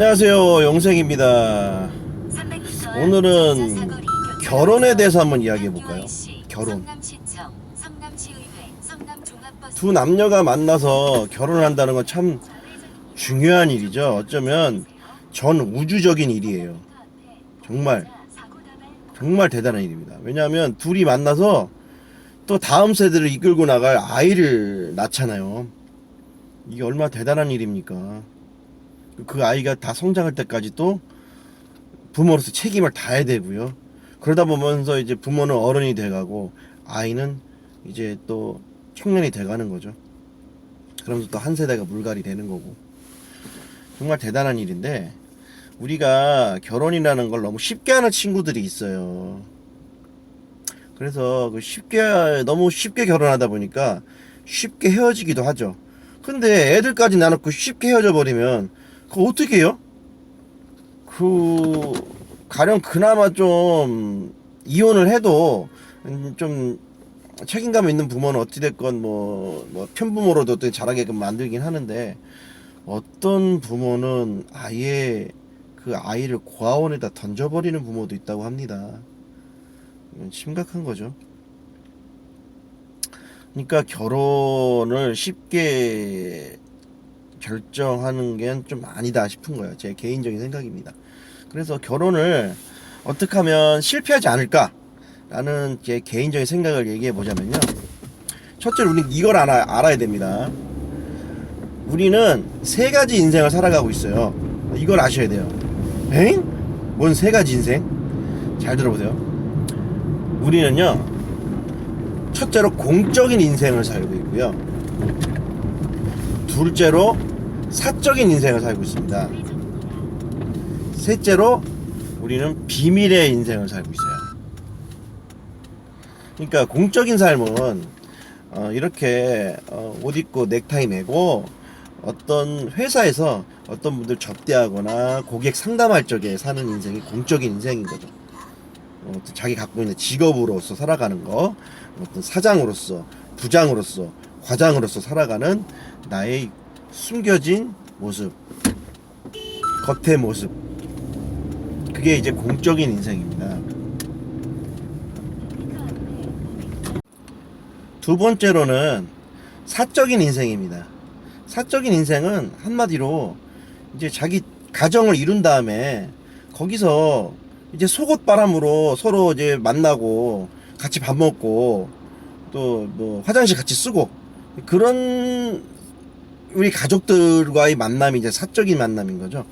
안녕하세요 영생입니다. 오늘은 결혼에 대해서 한번 이야기해 볼까요? 결혼. 두 남녀가 만나서 결혼한다는 건 참 중요한 일이죠. 어쩌면 전 우주적인 일이에요. 정말 정말 대단한 일입니다. 왜냐하면 둘이 만나서 또 다음 세대를 이끌고 나갈 아이를 낳잖아요. 이게 얼마나 대단한 일입니까 그 아이가 다 성장할 때까지 또 부모로서 책임을 다해야 되고요. 그러다 보면서 이제 부모는 어른이 돼가고 아이는 이제 또 청년이 돼가는 거죠. 그러면서 또 한 세대가 물갈이 되는 거고 정말 대단한 일인데 우리가 결혼이라는 걸 너무 쉽게 하는 친구들이 있어요. 그래서 그 쉽게 너무 쉽게 결혼하다 보니까 쉽게 헤어지기도 하죠. 근데 애들까지 나놓고 쉽게 헤어져 버리면 그거 어떻게 해요? 그 가령 그나마 좀 이혼을 해도 음, 좀 책임감 있는 부모는 어찌됐건 뭐, 뭐 편부모로도 또 자라게끔 만들긴 하는데 어떤 부모는 아예 그 아이를 고아원에다 던져버리는 부모도 있다고 합니다. 심각한 거죠. 그러니까 결혼을 쉽게 결정하는 게 좀 아니다 싶은 거예요. 제 개인적인 생각입니다. 그래서 결혼을 어떻게 하면 실패하지 않을까라는 제 개인적인 생각을 얘기해 보자면요. 첫째로 우리는 이걸 알아, 알아야 됩니다. 우리는 세 가지 인생을 살아가고 있어요. 이걸 아셔야 돼요. 엥? 뭔 세 가지 인생? 잘 들어보세요. 우리는요, 첫째로 공적인 인생을 살고 있고요. 둘째로 사적인 인생을 살고 있습니다. 셋째로 우리는 비밀의 인생을 살고 있어요. 그러니까 공적인 삶은 어, 이렇게 어, 옷 입고 넥타이 매고 어떤 회사에서 어떤 분들 접대하거나 고객 상담할 적에 사는 인생이 공적인 인생인 거죠. 어, 자기 갖고 있는 직업으로서 살아가는 거, 어떤 사장으로서, 부장으로서, 과장으로서 살아가는 나의 숨겨진 모습, 겉의 모습. 그게 이제 공적인 인생입니다. 두 번째로는 사적인 인생입니다. 사적인 인생은 한마디로 이제 자기 가정을 이룬 다음에 거기서 이제 속옷 바람으로 서로 이제 만나고 같이 밥 먹고 또 뭐 화장실 같이 쓰고 그런 우리 가족들과의 만남이 이제 사적인 만남인 거죠.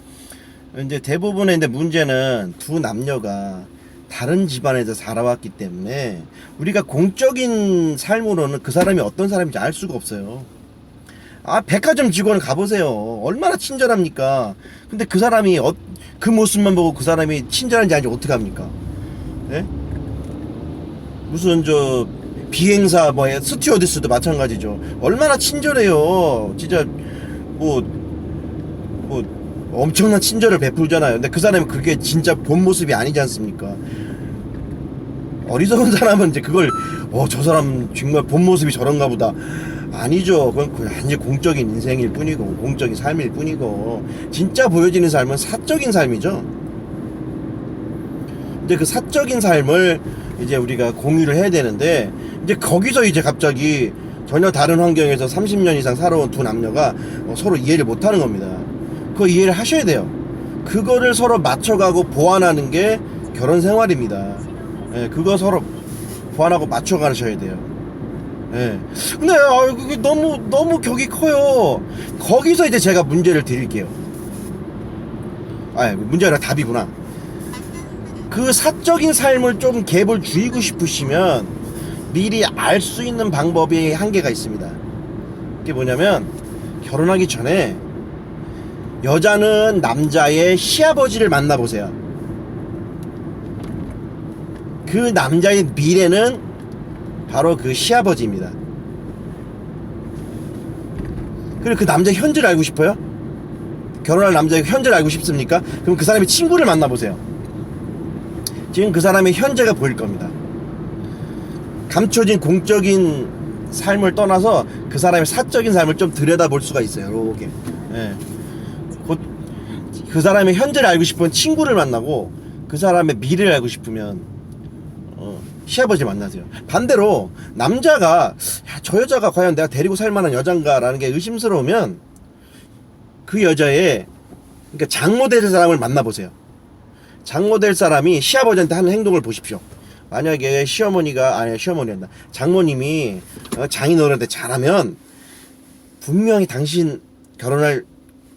이제 대부분의 이제 문제는 두 남녀가 다른 집안에서 살아왔기 때문에 우리가 공적인 삶으로는 그 사람이 어떤 사람인지 알 수가 없어요. 아, 백화점 직원 가보세요. 얼마나 친절합니까? 근데 그 사람이, 어, 그 모습만 보고 그 사람이 친절한지 아닌지 어떻게 합니까? 예? 무슨, 저, 비행사, 뭐, 스튜어디스도 마찬가지죠. 얼마나 친절해요. 진짜, 뭐, 뭐, 엄청난 친절을 베풀잖아요. 근데 그 사람이 그게 진짜 본 모습이 아니지 않습니까? 어리석은 사람은 이제 그걸, 어, 저 사람 정말 본 모습이 저런가 보다. 아니죠. 그건 그 완전 공적인 인생일 뿐이고, 공적인 삶일 뿐이고, 진짜 보여지는 삶은 사적인 삶이죠. 이제 그 사적인 삶을 이제 우리가 공유를 해야 되는데, 이제 거기서 이제 갑자기 전혀 다른 환경에서 30년 이상 살아온 두 남녀가 어, 서로 이해를 못 하는 겁니다. 그 이해를 하셔야 돼요. 그거를 서로 맞춰가고 보완하는 게 결혼 생활입니다. 예, 그거 서로 보완하고 맞춰 가셔야 돼요. 예. 근데 아, 그게 너무 너무 격이 커요. 거기서 이제 제가 문제를 드릴게요. 아, 문제가 아니라 답이구나. 그 사적인 삶을 좀 갭을 줄이고 싶으시면 미리 알 수 있는 방법이 한계가 있습니다. 그게 뭐냐면 결혼하기 전에 여자는 남자의 시아버지를 만나보세요. 그 남자의 미래는 바로 그 시아버지입니다. 그리고 그 남자의 현재를 알고 싶어요? 결혼할 남자의 현재를 알고 싶습니까? 그럼 그 사람의 친구를 만나보세요. 지금 그 사람의 현재가 보일 겁니다. 감춰진 공적인 삶을 떠나서 그 사람의 사적인 삶을 좀 들여다볼 수가 있어요. 이렇게. 예. 곧, 그 사람의 현재를 알고 싶으면 친구를 만나고 그 사람의 미래를 알고 싶으면 어, 시아버지 만나세요. 반대로 남자가 야, 저 여자가 과연 내가 데리고 살 만한 여잔가라는 게 의심스러우면 그 여자의 그러니까 장모 될 사람을 만나보세요. 장모 될 사람이 시아버지한테 하는 행동을 보십시오. 만약에 시어머니가 아니 시어머니였나 장모님이 어, 장인어른한테 잘하면 분명히 당신 결혼할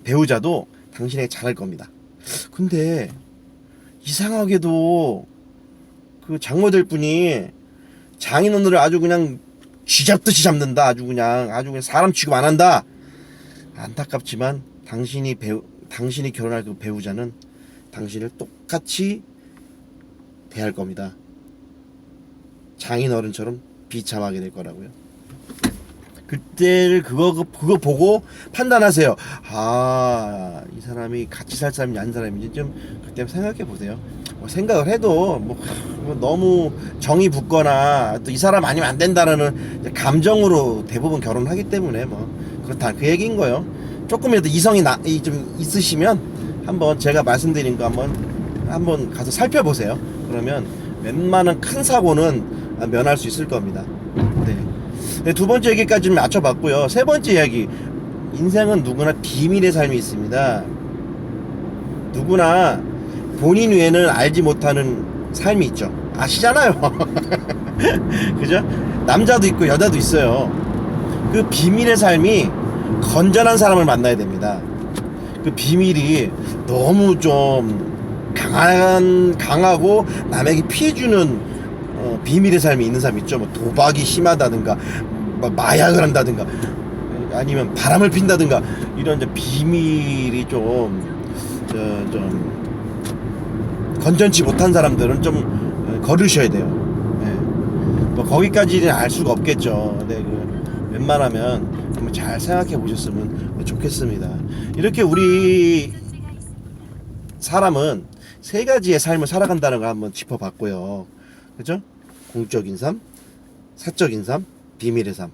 배우자도 당신에게 잘할 겁니다. 근데 이상하게도 그 장모될 분이 장인어른을 아주 그냥 쥐잡듯이 잡는다. 아주 그냥 아주 그냥 사람 취급 안 한다. 안타깝지만 당신이 배우 당신이 결혼할 그 배우자는 당신을 똑같이 대할 겁니다. 장인어른처럼 비참하게 될 거라고요. 그때를 그거 그거 보고 판단하세요. 아, 이 사람이 같이 살 사람인지 아닌 사람인지 좀 그때 생각해 보세요. 뭐 생각을 해도 뭐, 뭐 너무 정이 붙거나 또 이 사람 아니면 안 된다라는 감정으로 대부분 결혼하기 때문에 뭐 그렇다 그 얘기인 거예요. 조금이라도 이성이 나, 이좀 있으시면 한번 제가 말씀드린 거 한번 한번 가서 살펴보세요. 그러면 웬만한 큰 사고는 면할 수 있을 겁니다. 네. 네, 두 번째 얘기까지 좀 맞춰봤고요. 세 번째 이야기. 인생은 누구나 비밀의 삶이 있습니다. 누구나 본인 외에는 알지 못하는 삶이 있죠. 아시잖아요. 그죠? 남자도 있고 여자도 있어요. 그 비밀의 삶이 건전한 사람을 만나야 됩니다. 그 비밀이 너무 좀 강한 강하고 남에게 피해 주는 어, 비밀의 삶이 있는 사람 있죠. 뭐 도박이 심하다든가, 뭐 마약을 한다든가, 아니면 바람을 핀다든가 이런 이제 비밀이 좀, 저, 좀 건전치 못한 사람들은 좀 어, 거르셔야 돼요. 예. 뭐 거기까지는 알 수가 없겠죠. 근데 그 웬만하면 한번 잘 생각해 보셨으면 좋겠습니다. 이렇게 우리 사람은 세 가지의 삶을 살아간다는 걸 한번 짚어봤고요. 그죠? 공적인 삶, 사적인 삶, 비밀의 삶.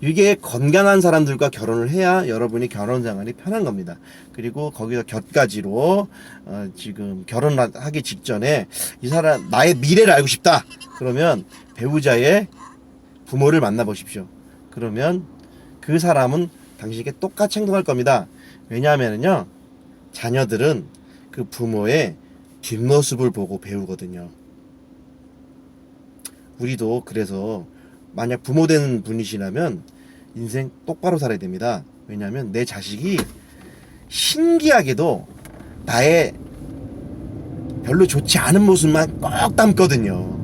이게 건강한 사람들과 결혼을 해야 여러분이 결혼 생활이 편한 겁니다. 그리고 거기서 곁가지로 어, 지금 결혼하기 직전에 이 사람 나의 미래를 알고 싶다. 그러면 배우자의 부모를 만나보십시오. 그러면 그 사람은 당신에게 똑같이 행동할 겁니다. 왜냐하면요, 자녀들은 그 부모의 뒷모습을 보고 배우거든요. 우리도 그래서 만약 부모 되는 분이시라면 인생 똑바로 살아야 됩니다. 왜냐하면 내 자식이 신기하게도 나의 별로 좋지 않은 모습만 꼭 담거든요.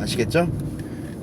아시겠죠?